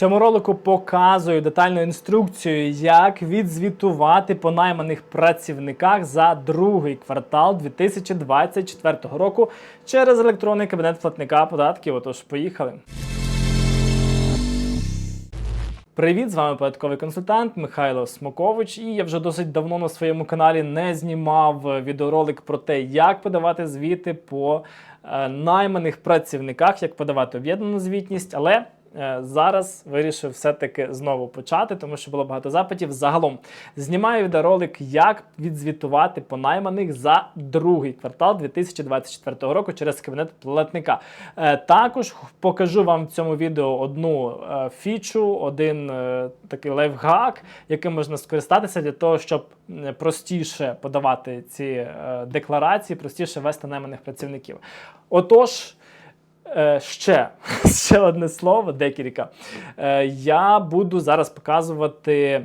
цьому ролику показую детальну інструкцію, як відзвітувати по найманих працівниках за другий квартал 2024 року через електронний кабінет платника податків. Отож, поїхали. Привіт, з вами податковий консультант Михайло Смокович. І я вже досить давно на своєму каналі не знімав відеоролик про те, як подавати звіти по е, найманих працівниках, як подавати об'єднану звітність, але е, зараз вирішив все-таки знову почати, тому що було багато запитів. Загалом знімаю відеоролик, як відзвітувати по найманих за другий квартал 2024 року через кабінет платника. Е, Також покажу вам в цьому відео одну е, фічу, один е, такий лайфхак, яким можна скористатися для того, щоб простіше подавати ці е, декларації, простіше вести найманих працівників. Отож. Е, Ще, ще одне слово, декілька. Е, Я буду зараз показувати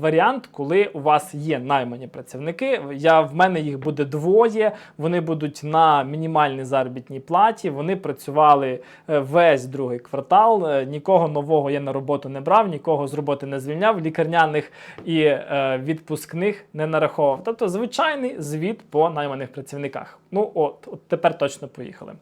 варіант, коли у вас є наймані працівники. Я, в мене їх буде двоє. Вони будуть на мінімальній заробітній платі. Вони працювали е, весь другий квартал. Нікого нового я на роботу не брав, нікого з роботи не звільняв, лікарняних і е, відпускних не нараховував. Тобто звичайний звіт по найманих працівниках. Ну от, от тепер точно поїхали.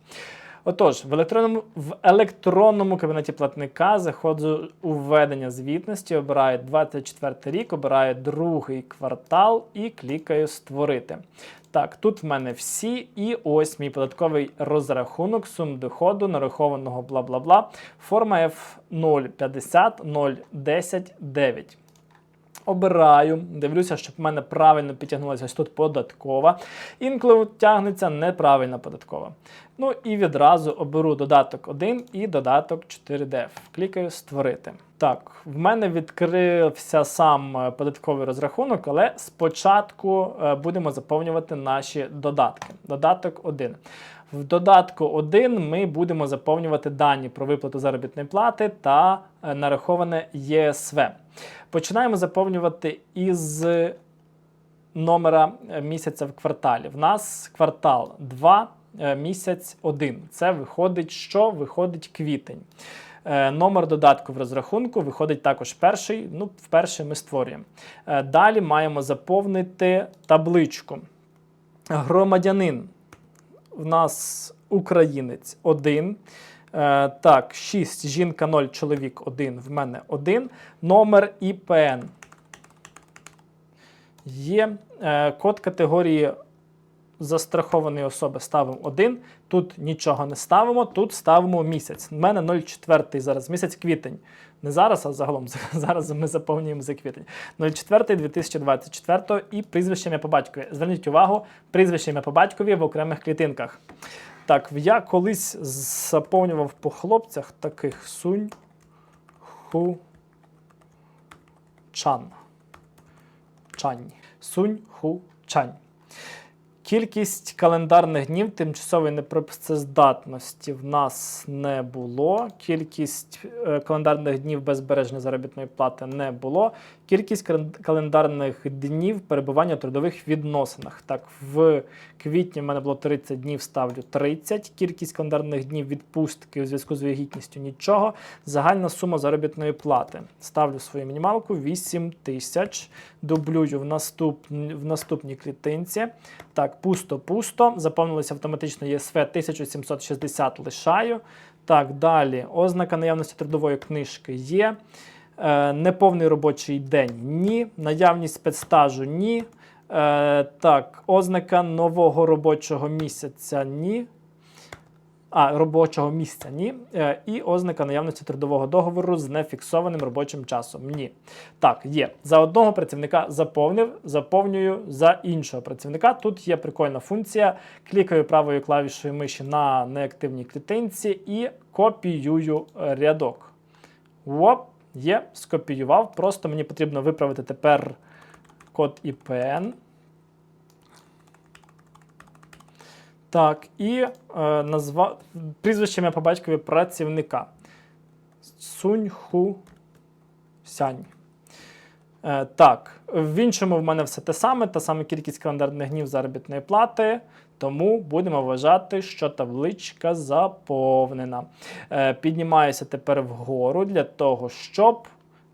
Отож, в електронному, в електронному кабінеті платника заходжу у введення звітності, обираю 24 рік, обираю другий квартал і клікаю Створити. Так, тут в мене всі, і ось мій податковий розрахунок сум доходу нарахованого бла бла бла. Форма F050 010 9. Обираю, дивлюся, щоб в мене правильно підтягнулася тут податкова. Інколи тягнеться неправильно податкова. Ну і відразу оберу додаток 1 і додаток 4DF. Клікаю Створити. Так, в мене відкрився сам е, податковий розрахунок, але спочатку е, будемо заповнювати наші додатки. Додаток 1. В додатку 1 ми будемо заповнювати дані про виплату заробітної плати та е, нараховане ЄСВ. Починаємо заповнювати із номера е, місяця в кварталі. В нас квартал 2, е, місяць 1. Це виходить, що виходить квітень. Номер додатку в розрахунку виходить також перший. Ну, вперше ми створюємо. Далі маємо заповнити табличку. Громадянин в нас українець 1. Е, так, 6, жінка 0, чоловік 1, в мене 1. Номер ІПН. Є е, код категорії застрахованої особи ставимо 1. Тут нічого не ставимо, тут ставимо місяць. У мене 0,4 зараз, місяць квітень. Не зараз, а загалом зараз ми заповнюємо за квітень. 04 2024 і прізвище ім'я по батькові. Зверніть увагу, прізвище ім'я по батькові в окремих клітинках. Так, я колись заповнював по хлопцях таких сунь ху чан. Чань. Сунь ху чань. Кількість календарних днів тимчасової непрацездатності в нас не було. Кількість е, календарних днів без збереження заробітної плати не було. Кількість календарних днів перебування в трудових відносинах. Так, в квітні в мене було 30 днів, ставлю 30. Кількість календарних днів відпустки у зв'язку з вагітністю нічого. Загальна сума заробітної плати. Ставлю свою мінімалку 8 тисяч. Дублюю в, наступ, в наступній клітинці. Так, пусто-пусто. Заповнилося автоматично ЄСВ 1760 лишаю. Так, далі. Ознака наявності трудової книжки є. Е, неповний робочий день ні. Наявність спецстажу ні. Е, так, ознака нового робочого місяця ні. А, робочого місця ні. Е, і ознака наявності трудового договору з нефіксованим робочим часом. Ні. Так, є. За одного працівника заповнив, заповнюю за іншого працівника. Тут є прикольна функція. Клікаю правою клавішою миші на неактивній клітинці і копіюю рядок. Оп, є, скопіював. Просто мені потрібно виправити тепер код IPN. Так, і е, назва... прізвище ім'я по батькові працівника. Сунь Ху Сянь. Е, так, в іншому в мене все те саме, та сама кількість календарних днів заробітної плати, Тому будемо вважати, що табличка заповнена. Е, Піднімаюся тепер вгору для того, щоб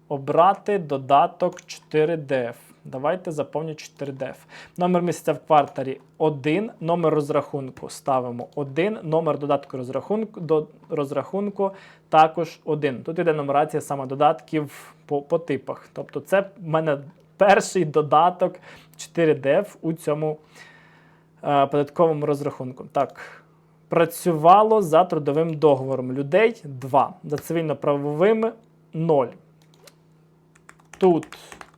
обрати додаток 4DF. Давайте заповню 4DF. Номер місяця в кварталі 1, номер розрахунку ставимо 1, номер додатку розрахунку, до розрахунку також 1. Тут йде нумерація саме додатків по, по типах. Тобто це в мене перший додаток 4DF у цьому е, податковому розрахунку. Так, працювало за трудовим договором людей 2, за цивільно-правовими 0. Тут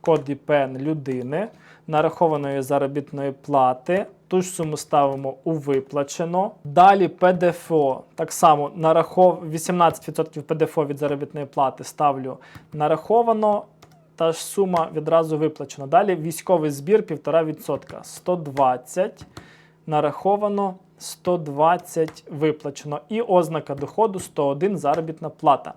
код ІПН людини, нарахованої заробітної плати. Ту ж суму ставимо у виплачено. Далі ПДФО. Так само нарахов... 18% ПДФО від заробітної плати ставлю нараховано. Та ж сума відразу виплачена. Далі військовий збір 1,5%. 120 нараховано, 120 виплачено. І ознака доходу 101 заробітна плата.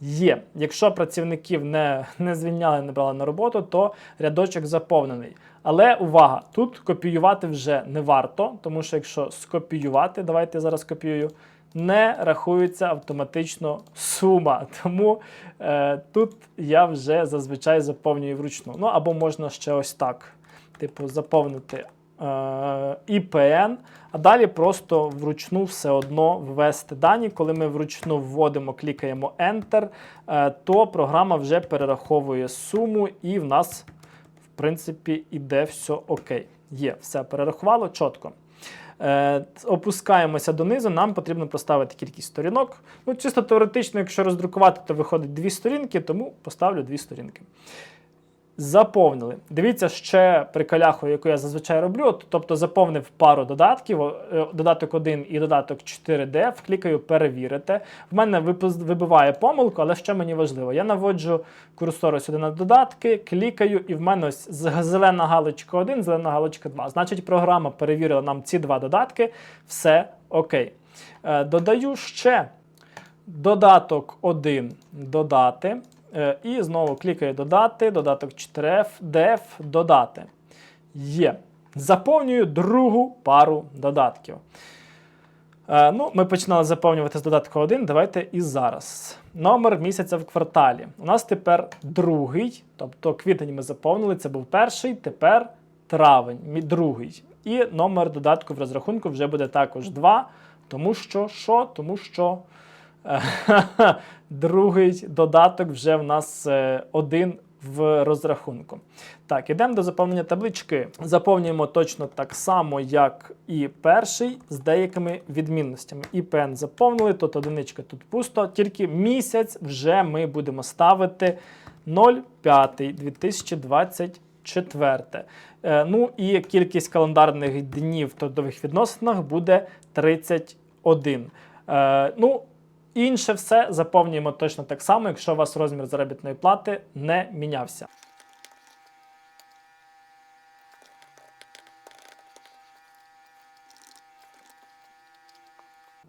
Є. Якщо працівників не, не звільняли, не брали на роботу, то рядочок заповнений. Але увага, тут копіювати вже не варто, тому що якщо скопіювати, давайте я зараз копіюю, не рахується автоматично сума. Тому е, тут я вже зазвичай заповнюю вручну. Ну або можна ще ось так. Типу, заповнити ІПН, а далі просто вручну все одно ввести дані. Коли ми вручну вводимо, клікаємо Enter, е, то програма вже перераховує суму, і в нас, в принципі, іде все окей. Є, все перерахувало чітко. Е, опускаємося донизу, нам потрібно поставити кількість сторінок. Ну, чисто теоретично, якщо роздрукувати, то виходить дві сторінки, тому поставлю дві сторінки. Заповнили. Дивіться ще приколяху, яку я зазвичай роблю. Тобто заповнив пару додатків, е, додаток 1 і додаток 4D, клікаю перевірити. В мене вибиває помилку, але що мені важливо? Я наводжу курсор сюди на додатки, клікаю, і в мене ось зелена галочка 1, зелена галочка 2. Значить, програма перевірила нам ці два додатки, все окей. Е, Додаю ще додаток 1 додати. Е, І знову клікаю додати, додаток 4F, DF, додати. Є. Заповнюю другу пару додатків. Е, ну, Ми починали заповнювати з додатку 1. Давайте і зараз. Номер місяця в кварталі. У нас тепер другий, тобто квітень ми заповнили, це був перший, тепер травень, другий. І номер додатку в розрахунку вже буде також 2. Тому що що? Тому що е, другий додаток вже в нас е, один в розрахунку. Так, ідемо до заповнення таблички. Заповнюємо точно так само, як і перший, з деякими відмінностями. ІПН заповнили, тут одиничка, тут пусто. Тільки місяць вже ми будемо ставити 05.2024. Е, ну і кількість календарних днів в трудових відносинах буде 31. Е, ну, Інше все заповнюємо точно так само, якщо у вас розмір заробітної плати не мінявся.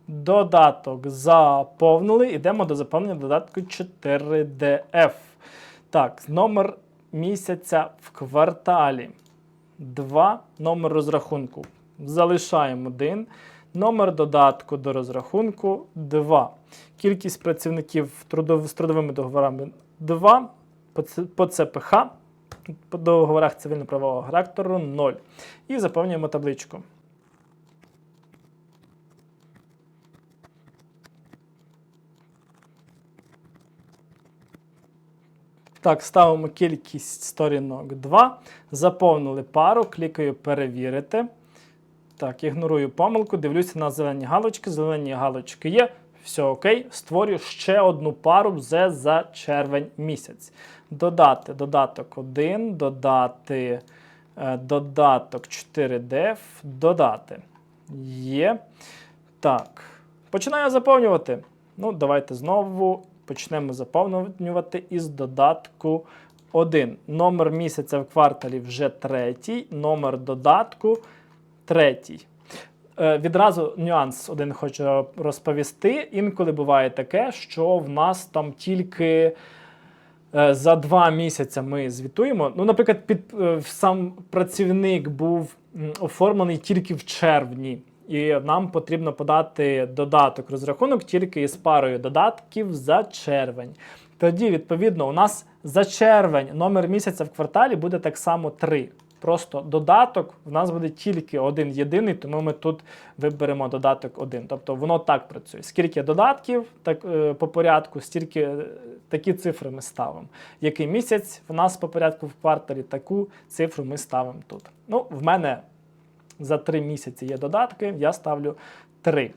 Додаток заповнили. Йдемо до заповнення додатку 4DF. Так, номер місяця в кварталі. 2. Номер розрахунку. Залишаємо 1. Номер додатку до розрахунку 2. Кількість працівників з трудовими договорами 2. По ЦПХ по договорах цивільно-правового характеру 0. І заповнюємо табличку. Так, ставимо кількість сторінок 2. Заповнили пару, клікаю перевірити. Так, ігнорую помилку, дивлюся на зелені галочки. Зелені галочки є. Все окей. Створюю ще одну пару вже за червень місяць. Додати додаток 1, додати е, додаток 4DF, додати. Є. Так. Починаю заповнювати. Ну, давайте знову почнемо заповнювати із додатку 1. Номер місяця в кварталі вже третій, номер додатку третій. Е, Відразу нюанс один хочу розповісти. Інколи буває таке, що в нас там тільки е, за два місяці ми звітуємо. Ну, наприклад, під, е, сам працівник був оформлений тільки в червні. І нам потрібно подати додаток розрахунок тільки із парою додатків за червень. Тоді, відповідно, у нас за червень номер місяця в кварталі буде так само 3. Просто додаток в нас буде тільки один єдиний, тому ми тут виберемо додаток 1. Тобто воно так працює. Скільки додатків так, е, по порядку, стільки е, такі цифри ми ставимо. Який місяць в нас по порядку в кварталі, таку цифру ми ставимо тут. Ну, в мене за 3 місяці є додатки, я ставлю 3.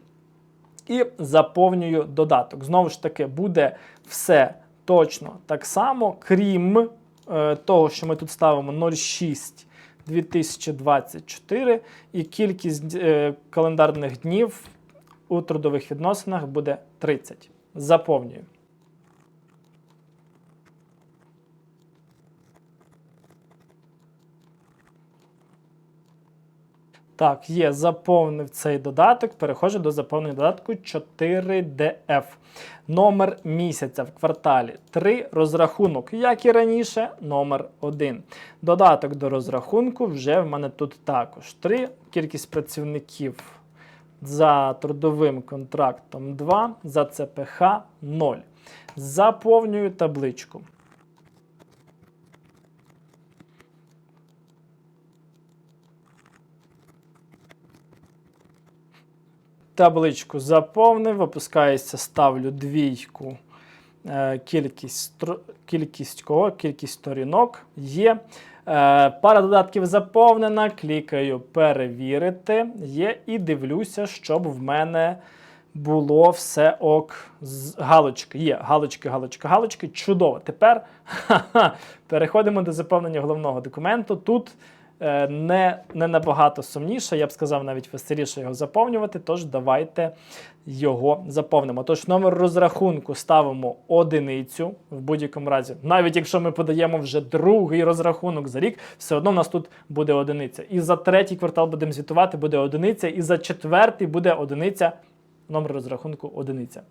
І заповнюю додаток. Знову ж таки, буде все точно так само, крім е, того, що ми тут ставимо 06 2024, і кількість е, календарних днів у трудових відносинах буде 30. Заповнюю. Так, є, заповнив цей додаток. Переходжу до заповнення додатку 4DF. Номер місяця в кварталі 3. Розрахунок, як і раніше, номер 1. Додаток до розрахунку вже в мене тут також 3. Кількість працівників за трудовим контрактом 2, за ЦПХ 0. Заповнюю табличку. Табличку заповнив, опускається, ставлю двійку. Е, Кількість, кількість кого? Кількість сторінок є. Е, Пара додатків заповнена. Клікаю перевірити. Є і дивлюся, щоб в мене було все ок галочки. Є галочки, галочки, галочки. Чудово. Тепер ха-ха, переходимо до заповнення головного документу. Тут не, не набагато сумніше, я б сказав, навіть веселіше його заповнювати. Тож давайте його заповнимо. Тож номер розрахунку ставимо одиницю в будь-якому разі. Навіть якщо ми подаємо вже другий розрахунок за рік, все одно в нас тут буде одиниця. І за третій квартал будемо звітувати, буде одиниця, і за четвертий буде одиниця. Номер розрахунку одиниця.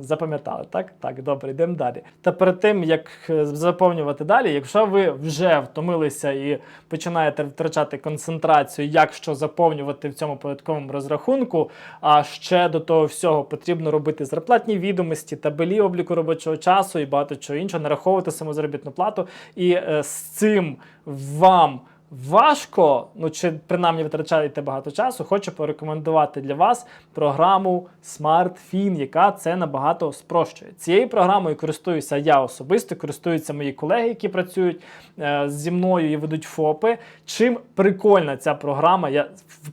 Запам'ятали, так? Так, добре, йдемо далі. Та перед тим, як е, заповнювати далі, якщо ви вже втомилися і починаєте втрачати концентрацію, як що заповнювати в цьому податковому розрахунку, а ще до того всього потрібно робити зарплатні відомості, табелі обліку робочого часу і багато чого іншого, нараховувати саму заробітну плату. І е, з цим вам важко, ну чи принаймні витрачаєте багато часу, хочу порекомендувати для вас програму SmartFin, яка це набагато спрощує. Цією програмою користуюся я особисто, користуються мої колеги, які працюють е, зі мною і ведуть ФОПи. Чим прикольна ця програма, я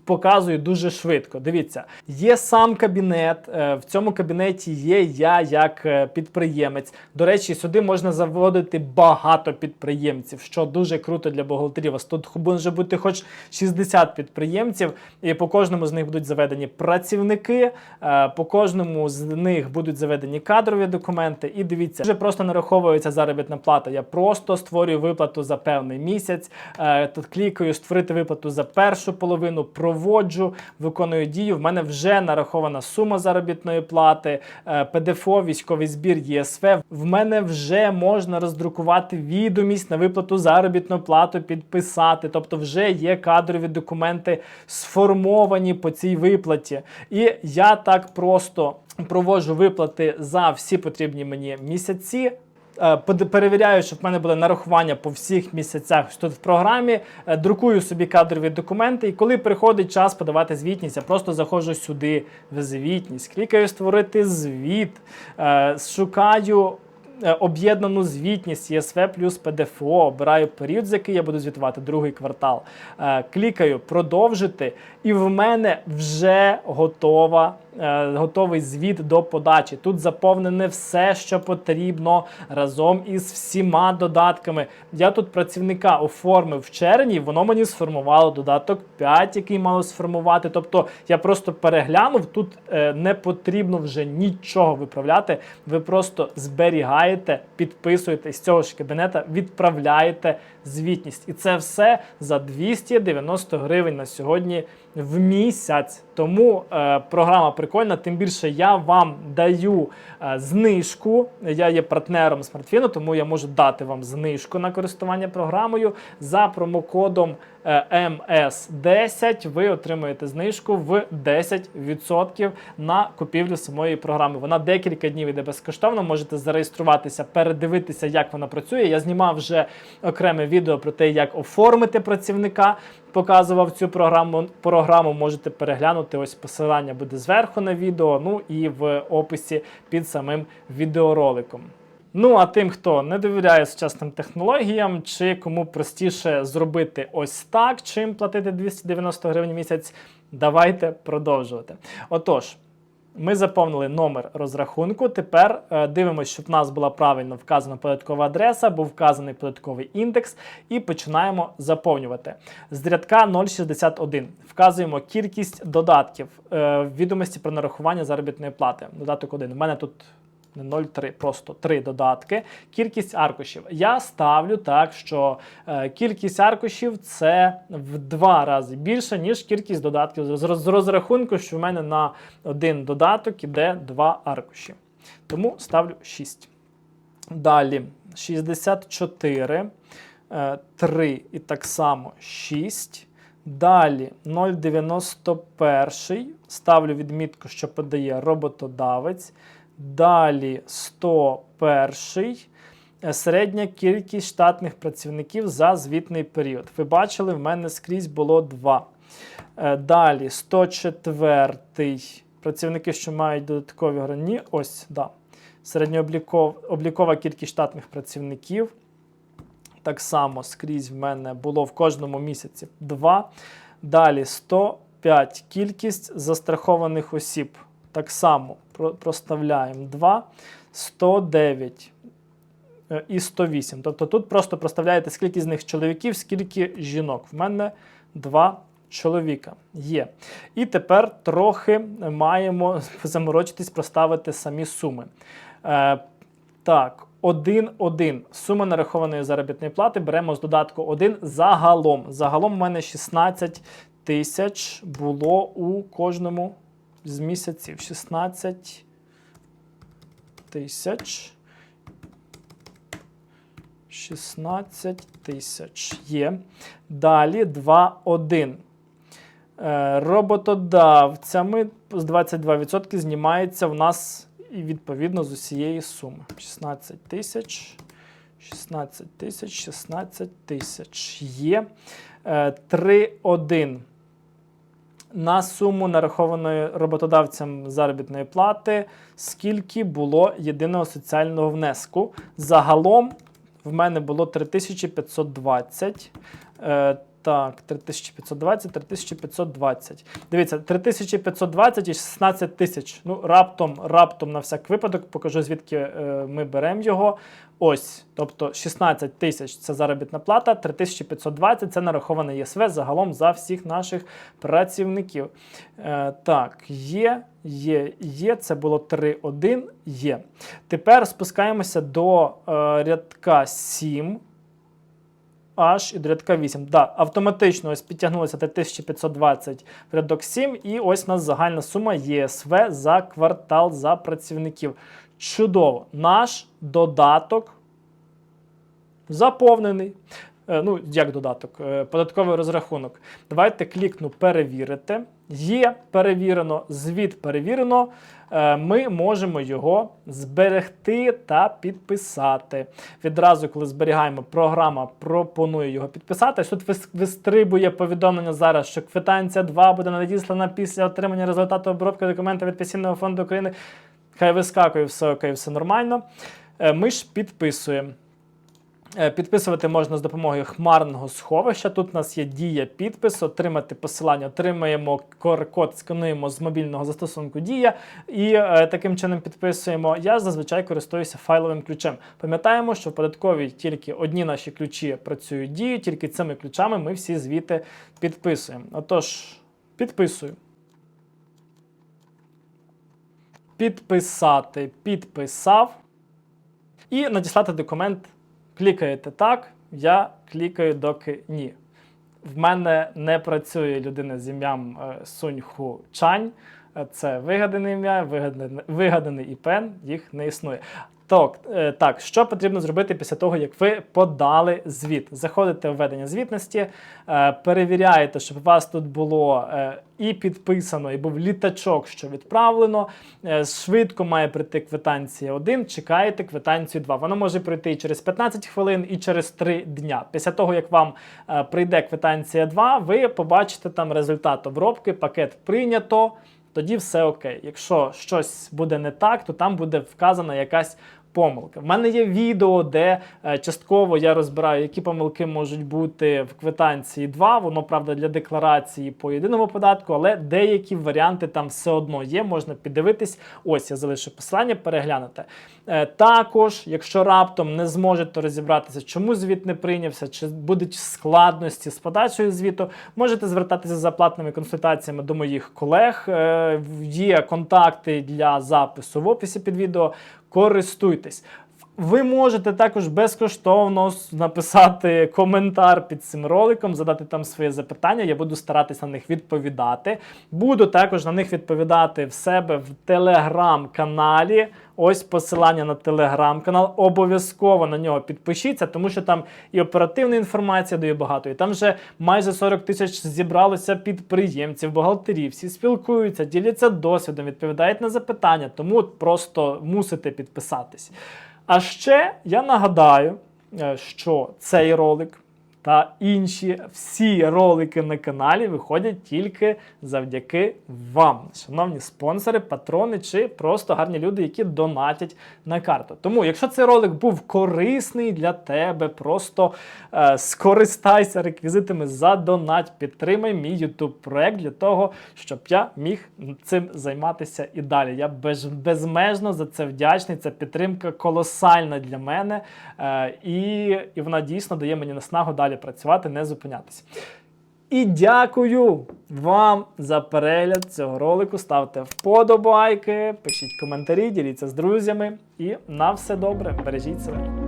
показую дуже швидко. Дивіться, є сам кабінет. е, В цьому кабінеті є я як е, підприємець. До речі, сюди можна заводити багато підприємців, що дуже круто для бухгалтерів. Вас тут може бути хоч 60 підприємців, і по кожному з них будуть заведені працівники, е, по кожному з них будуть заведені кадрові документи. І дивіться, вже просто нараховується заробітна плата. Я просто створюю виплату за певний місяць. е, Тут клікаю створити виплату за першу половину, проводжу, виконую дію. В мене вже нарахована сума заробітної плати, е, ПДФО, військовий збір, ЄСВ. В мене вже можна роздрукувати відомість на виплату заробітну плату, підписати. Тобто, вже є кадрові документи сформовані по цій виплаті. І я так просто проводжу виплати за всі потрібні мені місяці. Е, Перевіряю, щоб в мене були нарахування по всіх місяцях тут в програмі, е, друкую собі кадрові документи, і коли приходить час подавати звітність, я просто заходжу сюди в звітність, клікаю створити звіт, е, шукаю. Е, Об'єднану звітність ЄСВ плюс ПДФО, обираю період, з який я буду звітувати другий квартал. Е, Клікаю продовжити, і в мене вже готова, готовий звіт до подачі. Тут заповнене все, що потрібно разом із всіма додатками. Я тут працівника оформив в червні, воно мені сформувало додаток 5, який мало сформувати. Тобто я просто переглянув, тут е, не потрібно вже нічого виправляти. Ви просто зберігаєте, підписуєте з цього ж кабінета, відправляєте звітність. І це все за 290 гривень на сьогодні в місяць. Тому е, програма прикольна. Тим більше я вам даю е, знижку. Я є партнером смартфіну, тому я можу дати вам знижку на користування програмою за промокодом е, MS10. Ви отримуєте знижку в 10% на купівлю самої програми. Вона декілька днів іде безкоштовно. Можете зареєструватися, передивитися, як вона працює. Я знімав вже окреме відео про те, як оформити працівника. Показував цю програму. Програму можете переглянути. Ось посилання буде зверху на відео, ну і в описі під самим відеороликом. Ну, а тим, хто не довіряє сучасним технологіям, чи кому простіше зробити ось так, чим платити 290 гривень в місяць, давайте продовжувати. Отож, ми заповнили номер розрахунку. Тепер е, дивимося, щоб в нас була правильно вказана податкова адреса, був вказаний податковий індекс, і починаємо заповнювати. З рядка 061 вказуємо кількість додатків, е, відомості про нарахування заробітної плати. Додаток 1. У мене тут не 0,3, просто 3 додатки. Кількість аркушів. Я ставлю так, що е, кількість аркушів це в два рази більше, ніж кількість додатків. З, роз- з розрахунку, що в мене на один додаток іде 2 аркуші. Тому ставлю 6. Далі 64, е, 3 і так само 6. Далі 0,91. Ставлю відмітку, що подає роботодавець. Далі 101. Е, Середня кількість штатних працівників за звітний період. Ви бачили, в мене скрізь було 2. Е, Далі 104. Працівники, що мають додаткові грані. Ось, да. Середньооблікова кількість штатних працівників. Так само скрізь в мене було в кожному місяці 2. Далі 105 кількість застрахованих осіб. Так само проставляємо 2, 109 е, і 108. Тобто тут просто проставляєте, скільки з них чоловіків, скільки жінок. В мене 2 чоловіка є. І тепер трохи маємо заморочитись, проставити самі суми. Е, так, 1-1. Сума нарахованої заробітної плати беремо з додатку 1 загалом. Загалом у мене 16 тисяч було у кожному з місяців. 16 тисяч. 16 тисяч є. Далі 2-1. Е, Роботодавцями з 22% знімається в нас і відповідно з усієї суми. 16 тисяч. 16 тисяч, 16 тисяч є. Е, 3-1 на суму нарахованої роботодавцям заробітної плати, скільки було єдиного соціального внеску. Загалом в мене було 3520. Так, 3520, 3520. Дивіться, 3520 і 16 тисяч. Ну, раптом, раптом на всяк випадок покажу, звідки е, ми беремо його. Ось, тобто 16 тисяч це заробітна плата, 3520 це нараховане ЄСВ загалом за всіх наших працівників. Е, так, є, є, є. Це було 3.1, є. Тепер спускаємося до е, рядка 7 аж і до рядка 8. Да, автоматично ось підтягнулося 3520 в рядок 7, і ось у нас загальна сума ЄСВ за квартал за працівників. Чудово! Наш додаток заповнений. Е, Ну, як додаток, Е, податковий розрахунок. Давайте клікну перевірити. Є перевірено, звіт перевірено. Е, Ми можемо його зберегти та підписати. Відразу, коли зберігаємо, програма пропонує його підписати. Тут вистрибує повідомлення зараз, що квитанція 2 буде надіслана після отримання результату обробки документа від Пенсійного фонду України. Хай вискакує, все окей, все нормально. Ми ж підписуємо. Е, Підписувати можна з допомогою хмарного сховища. Тут у нас є дія підпис, отримати посилання, отримаємо QR-код, скануємо з мобільного застосунку Дія і е, таким чином підписуємо. Я зазвичай користуюся файловим ключем. Пам'ятаємо, що в податковій тільки одні наші ключі працюють дію, тільки цими ключами ми всі звіти підписуємо. Отож, підписую. Підписати, підписав. І надіслати документ. Клікаєте так, я клікаю доки ні. в мене не працює людина з ім'ям Суньху Сунь Чань. Е, Це вигадане ім'я, вигаданий, вигаданий ІПН, їх не існує. Так, е, так, що потрібно зробити після того, як ви подали звіт? Заходите в ведення звітності, е, перевіряєте, щоб у вас тут було е, і підписано, і був літачок, що відправлено. Швидко має прийти квитанція 1, чекаєте квитанцію 2. Вона може прийти і через 15 хвилин, і через 3 дня. Після того, як вам прийде квитанція 2, ви побачите там результат обробки, пакет прийнято тоді все окей. Якщо щось буде не так, то там буде вказана якась помилка. В мене є відео, де е, частково я розбираю, які помилки можуть бути в квитанції 2. Воно правда для декларації по єдиному податку, але деякі варіанти там все одно є. Можна піддивитись. Ось я залишу посилання, переглянути. Е, Також, якщо раптом не зможете розібратися, чому звіт не прийнявся, чи будуть складності з подачею звіту, можете звертатися за платними консультаціями до моїх колег. Е, Є контакти для запису в описі під відео. Користуйтесь. Ви можете також безкоштовно написати коментар під цим роликом, задати там своє запитання. Я буду старатися на них відповідати. Буду також на них відповідати в себе в телеграм-каналі. Ось посилання на телеграм-канал. Обов'язково на нього підпишіться, тому що там і оперативна інформація дає багато. І там вже майже 40 тисяч зібралося підприємців, бухгалтерів. Всі спілкуються, діляться досвідом, відповідають на запитання. Тому просто мусите підписатись. А ще я нагадаю, е, що цей ролик та інші всі ролики на каналі виходять тільки завдяки вам, шановні спонсори, патрони чи просто гарні люди, які донатять на карту. Тому, якщо цей ролик був корисний для тебе, просто е, скористайся реквізитами задонать, підтримай мій YouTube проект для того, щоб я міг цим займатися і далі. Я без, безмежно за це вдячний. Ця підтримка колосальна для мене, е, і, і вона дійсно дає мені наснагу далі працювати, не зупинятися. І дякую вам за перегляд цього ролику. Ставте вподобайки, пишіть коментарі, діліться з друзями. І на все добре. Бережіть себе.